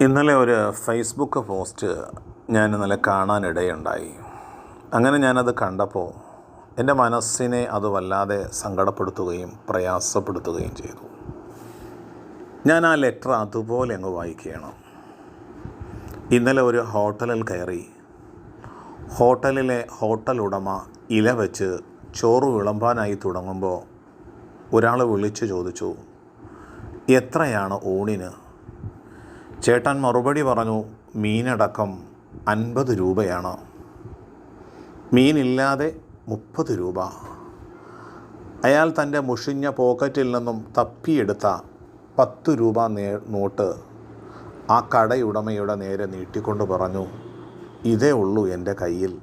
ഇന്നലെ ഒരു Facebook post ഞാൻ ഇന്നലെ കാണാനിടയുണ്ടായി. അങ്ങനെ ഞാനത് കണ്ടപ്പോൾ എന്റെ മനസ്സിനെ അത് വല്ലാതെ സങ്കടപ്പെടുത്തുകയും പ്രയാസപ്പെടുത്തുകയും ചെയ്തു. ഞാൻ ആ ലെറ്റർ അതുപോലെ അങ്ങ് വായിക്കുകയാണ്. ഇന്നലെ ഒരു ഹോട്ടലിൽ കയറി ഹോട്ടലിലെ ഹോട്ടൽ ഉടമ ഇല വെച്ച് ചോറ് വിളമ്പാനായി തുടങ്ങുമ്പോൾ ഒരാൾ വിളിച്ചു ചോദിച്ചു എത്രയാണ് ഊണിന്? ചേട്ടൻ മറുപടി പറഞ്ഞു മീനടക്കം അൻപത് രൂപയാണ്. മീനില്ലാതെ മുപ്പത് രൂപ. അയാൾ തന്റെ മുഷിഞ്ഞ പോക്കറ്റിൽ നിന്നും തപ്പിയെടുത്ത പത്ത് രൂപ നേ നോട്ട് ആ കടയുടമയുടെ നേരെ നീട്ടിക്കൊണ്ട് പറഞ്ഞു ഇതേ ഉള്ളൂ എന്റെ കയ്യിൽ.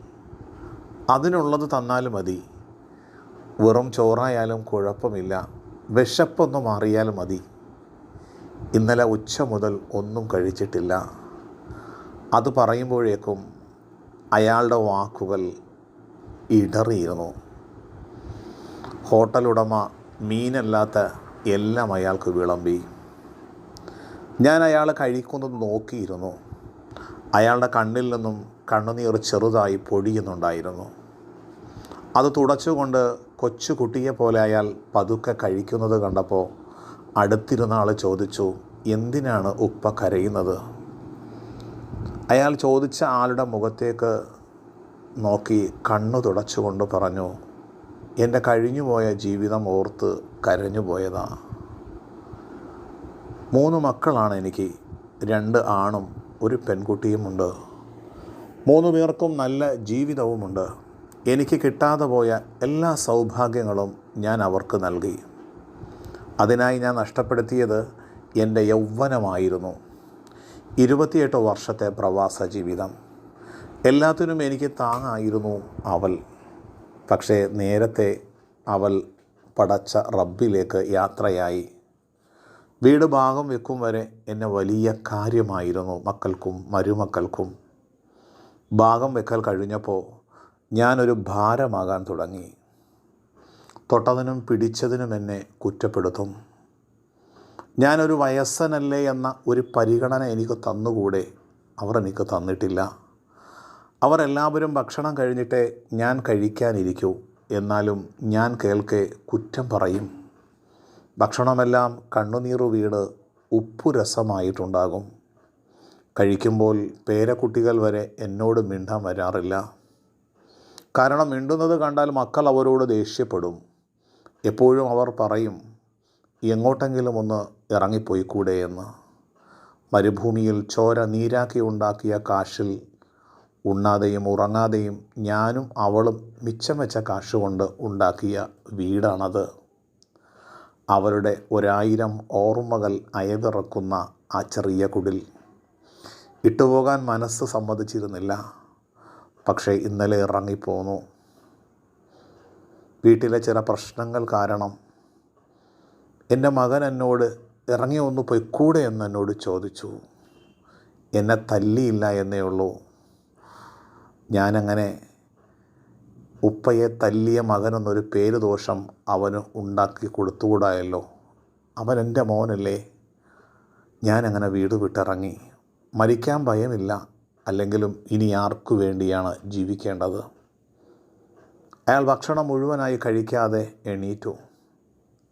അതിനുള്ളത് തന്നാൽ മതി. വെറും ചോറായാലും കുഴപ്പമില്ല. വിശപ്പൊന്ന് മാറിയാൽ മതി. ഇന്നലെ ഉച്ച മുതൽ ഒന്നും കഴിച്ചിട്ടില്ല. അത് പറയുമ്പോഴേക്കും അയാളുടെ വാക്കുകൾ ഇടറിയിരുന്നു. ഹോട്ടൽ ഉടമ മീനല്ലാത്ത എല്ലാം അയാൾക്ക് വിളമ്പി. ഞാൻ അയാൾ കഴിക്കുന്നത് നോക്കിയിരുന്നു. അയാളുടെ കണ്ണിൽ നിന്നും കണ്ണുനീർ ചെറുതായി പൊടിയുന്നുണ്ടായിരുന്നു അത് തുടച്ചുകൊണ്ട് കൊച്ചു കുട്ടിയെ പോലെ അയാൾ പതുക്കെ കഴിക്കുന്നത് കണ്ടപ്പോൾ അടുത്തിരുന്ന ചോദിച്ചു എന്തിനാണ് ഉപ്പ കരയുന്നത്? അയാൾ ചോദിച്ച ആളുടെ മുഖത്തേക്ക് നോക്കി കണ്ണു തുടച്ചുകൊണ്ട് പറഞ്ഞു എന്റെ കഴിഞ്ഞുപോയ ജീവിതം ഓർത്ത് കരഞ്ഞു പോയതാ മൂന്ന് മക്കളാണ് എനിക്ക് രണ്ട് ആണും ഒരു പെൺകുട്ടിയുമുണ്ട്. മൂന്ന് പേർക്കും നല്ല ജീവിതവുമുണ്ട്. എനിക്ക് കിട്ടാതെ പോയ എല്ലാ സൗഭാഗ്യങ്ങളും ഞാൻ അവർക്ക് നൽകി. അതിനായി ഞാൻ നഷ്ടപ്പെടുത്തിയത് എന്റെ യൗവനമായിരുന്നു. ഇരുപത്തിയെട്ട് വർഷത്തെ പ്രവാസ ജീവിതം. എല്ലാത്തിനും എനിക്ക് താങ്ങായിരുന്നു അവൾ. പക്ഷേ നേരത്തെ അവൾ പടച്ച റബ്ബിലേക്ക് യാത്രയായി. വീട് ഭാഗം വെക്കും വരെ എന്നെ വലിയ കാര്യമായിരുന്നു മക്കൾക്കും മരുമക്കൾക്കും. ഭാഗം വെക്കൽ കഴിഞ്ഞപ്പോൾ ഞാനൊരു ഭാരമാകാൻ തുടങ്ങി. തൊട്ടതിനും പിടിച്ചതിനും എന്നെ കുറ്റപ്പെടുത്തും. ഞാനൊരു വയസ്സനല്ലേ എന്ന ഒരു പരിഗണന എനിക്ക് തന്നുകൂടെ? അവർ എനിക്ക് തന്നിട്ടില്ല. അവരെല്ലാവരും ഭക്ഷണം കഴിഞ്ഞിട്ടേ ഞാൻ കഴിക്കാനിരിക്കൂ. എന്നാലും ഞാൻ കേൾക്കെ കുറ്റം പറയും. ഭക്ഷണമെല്ലാം കണ്ണുനീറു വീട് ഉപ്പുരസമായിട്ടുണ്ടാകും കഴിക്കുമ്പോൾ പേരക്കുട്ടികൾ വരെ എന്നോട് മിണ്ടാൻ വരാറില്ല. കാരണം മിണ്ടുന്നത് കണ്ടാൽ മക്കൾ അവരോട് ദേഷ്യപ്പെടും. എപ്പോഴും അവർ പറയും എങ്ങോട്ടെങ്കിലും ഒന്ന് ഇറങ്ങിപ്പോയി കൂടെ എന്ന്. മരുഭൂമിയിൽ ചോര നീരാക്കി ഉണ്ടാക്കിയ കാശിൽ ഉണ്ണാതെയും ഉറങ്ങാതെയും ഞാനും അവളും മിച്ചം വെച്ച കാശ് കൊണ്ട് ഉണ്ടാക്കിയ വീടാണത്. അവരുടെ ഒരായിരം ഓർമ്മകൾ അയവിറക്കുന്ന ആ ചെറിയ കുടിൽ. ഇട്ടുപോകാൻ മനസ്സ് സമ്മതിച്ചിരുന്നില്ല. പക്ഷേ ഇന്നലെ ഇറങ്ങിപ്പോന്നു. വീട്ടിലെ ചില പ്രശ്നങ്ങൾ കാരണം എന്റെ മകൻ എന്നോട് ഇറങ്ങി ഒന്ന് പൊയ്ക്കൂടെ എന്ന് എന്നോട് ചോദിച്ചു. എന്നെ തല്ലിയില്ല എന്നേ ഉള്ളൂ. ഞാനങ്ങനെ ഉപ്പയെ തല്ലിയ മകൻ എന്നൊരു പേര് ദോഷം അവന് ഉണ്ടാക്കി കൊടുത്തുകൂടായല്ലോ. അവൻ എന്റെ മോനല്ലേ. ഞാനങ്ങനെ വീട് വിട്ടിറങ്ങി. മരിക്കാൻ ഭയമില്ല. അല്ലെങ്കിലും ഇനി ആർക്കു വേണ്ടിയാണ് ജീവിക്കേണ്ടത്? അയാൾ ഭക്ഷണം മുഴുവനായി കഴിക്കാതെ എണീറ്റു.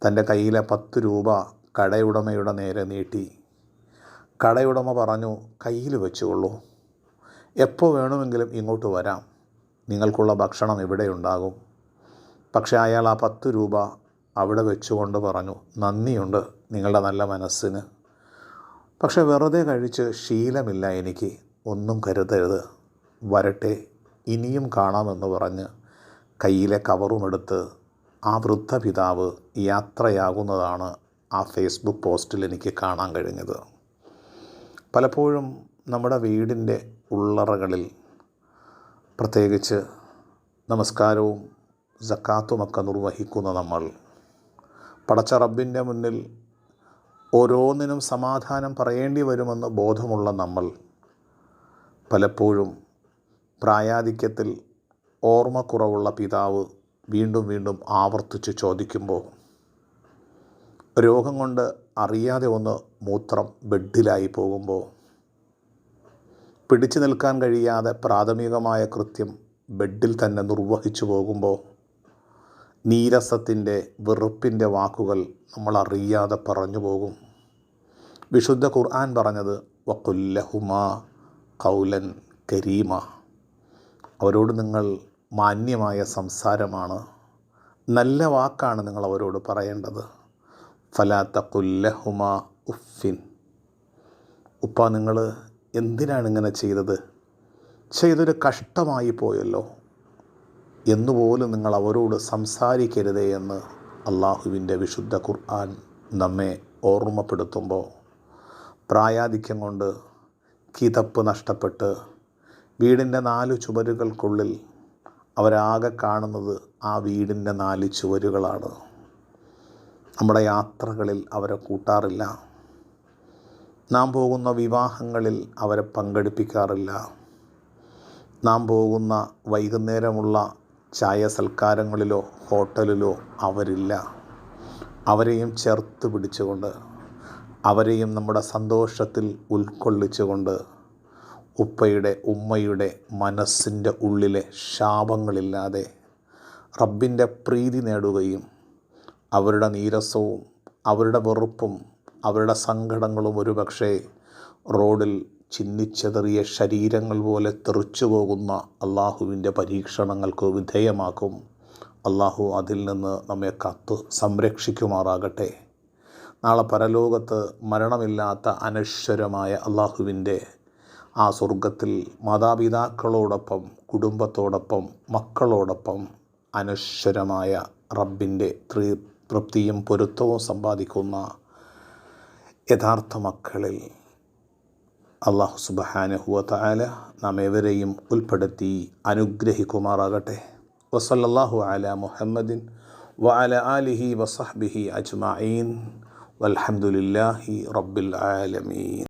തന്റെ കയ്യിലെ പത്ത് രൂപ കടയുടമയുടെ നേരെ നീട്ടി. കടയുടമ പറഞ്ഞു കയ്യിൽ വെച്ചുകൊള്ളൂ. എപ്പോൾ വേണമെങ്കിലും ഇങ്ങോട്ട് വരാം. നിങ്ങൾക്കുള്ള ഭക്ഷണം ഇവിടെ ഉണ്ടാകും. പക്ഷേ അയാൾ ആ പത്ത് രൂപ അവിടെ വെച്ചുകൊണ്ട് പറഞ്ഞു നന്ദിയുണ്ട് നിങ്ങളുടെ നല്ല മനസ്സിന്. പക്ഷേ വെറുതെ കഴിച്ച് ശീലമില്ല എനിക്ക്. ഒന്നും കരുതരുത്. വരട്ടെ ഇനിയും കാണാമെന്ന് പറഞ്ഞ് കയ്യിലെ കവറുമെടുത്ത് ആ വൃദ്ധ പിതാവ് യാത്രയാകുന്നതാണ് ആ ഫേസ്ബുക്ക് പോസ്റ്റിൽ എനിക്ക് കാണാൻ കഴിഞ്ഞത്. പലപ്പോഴും നമ്മുടെ വീടിന്റെ ഉള്ളറകളിൽ പ്രത്യേകിച്ച് നമസ്കാരവും സക്കാത്തുമൊക്കെ നിർവഹിക്കുന്ന നമ്മൾ പടച്ച റബ്ബിന്റെ മുന്നിൽ ഓരോന്നിനും സമാധാനം പറയേണ്ടി വരുമെന്ന് ബോധമുള്ള നമ്മൾ പലപ്പോഴും പ്രായാധിക്യത്തിൽ ഓർമ്മക്കുറവുള്ള പിതാവ് വീണ്ടും വീണ്ടും ആവർത്തിച്ച് ചോദിക്കുമ്പോൾ രോഗം കൊണ്ട് അറിയാതെ ഒന്ന് മൂത്രം ബെഡിലായി പോകുമ്പോൾ പിടിച്ചു നിൽക്കാൻ കഴിയാതെ പ്രാഥമികമായ കൃത്യം ബെഡിൽ തന്നെ നിർവഹിച്ചു പോകുമ്പോൾ നീരസത്തിന്റെ വെറുപ്പിന്റെ വാക്കുകൾ നമ്മൾ അറിയാതെ പറഞ്ഞു പോകും. വിശുദ്ധ ഖുർആൻ പറഞ്ഞത് വക്കുല്ലഹുമ കൗലൻ കരീമ. അവരോട് നിങ്ങൾ മാന്യമായ സംസാരമാണ്. നല്ല വാക്കാണ് നിങ്ങൾ അവരോട് പറയേണ്ടത്. ഫലാത്ത കുല്ലഹുമ ഉഫിൻ ഉപ്പ നിങ്ങൾ എന്തിനാണ് ഇങ്ങനെ ചെയ്തത്? ചെയ്തൊരു കഷ്ടമായി പോയല്ലോ. എന്നുപോലും നിങ്ങൾ അവരോട് സംസാരിക്കരുതേ എന്ന് അള്ളാഹുവിന്റെ വിശുദ്ധ ഖുർആൻ നമ്മെ ഓർമ്മപ്പെടുത്തുമ്പോൾ പ്രായാധിക്യം കൊണ്ട് കിതപ്പ് നഷ്ടപ്പെട്ട് വീടിന്റെ നാല് ചുവരുകൾക്കുള്ളിൽ അവരാകെ കാണുന്നത് ആ വീടിന്റെ നാല് ചുവരുകളാണ്. നമ്മുടെ യാത്രകളിൽ അവരെ കൂട്ടാറില്ല. നാം പോകുന്ന വിവാഹങ്ങളിൽ അവരെ പങ്കെടുപ്പിക്കാറില്ല. നാം പോകുന്ന വൈകുന്നേരമുള്ള ചായ സൽക്കാരങ്ങളിലോ ഹോട്ടലിലോ അവരില്ല. അവരെയും ചേർത്ത് പിടിച്ചുകൊണ്ട് അവരെയും നമ്മുടെ സന്തോഷത്തിൽ ഉൾക്കൊള്ളിച്ചുകൊണ്ട് ഉപ്പയുടെ ഉമ്മയുടെ മനസ്സിന്റെ ഉള്ളിലെ ശാപങ്ങളില്ലാതെ റബ്ബിന്റെ പ്രീതി നേടുകയും അവരുടെ നീരസവും അവരുടെ വെറുപ്പും അവരുടെ സങ്കടങ്ങളും ഒരുപക്ഷെ റോഡിൽ ചിന്നിച്ചെതറിയ ശരീരങ്ങൾ പോലെ തെറിച്ചു പോകുന്ന അള്ളാഹുവിന്റെ പരീക്ഷണങ്ങൾക്ക് വിധേയമാക്കും. അള്ളാഹു അതിൽ നിന്ന് നമ്മെ കത്ത് സംരക്ഷിക്കുമാറാകട്ടെ. നാളെ പരലോകത്ത് മരണമില്ലാത്ത അനശ്വരമായ അള്ളാഹുവിന്റെ ആ സ്വർഗത്തിൽ മാതാപിതാക്കളോടൊപ്പം കുടുംബത്തോടൊപ്പം മക്കളോടൊപ്പം അനശ്വരമായ റബ്ബിന്റെ തൃ തൃപ്തിയും പൊരുത്തവും സമ്പാദിക്കുന്ന യഥാർത്ഥ മക്കളിൽ അള്ളാഹു സുബഹാനഹുവ താല നാം ഏവരെയും ഉൾപ്പെടുത്തി അനുഗ്രഹിക്കുമാറാകട്ടെ. വസല്ലാഹു അല മുഹമ്മദിൻ വഅല ആലിഹി വസഹ്ബിഹി അജ്മഈൻ. വൽഹംദുലില്ലാഹി റബ്ബിൽ ആലമീൻ.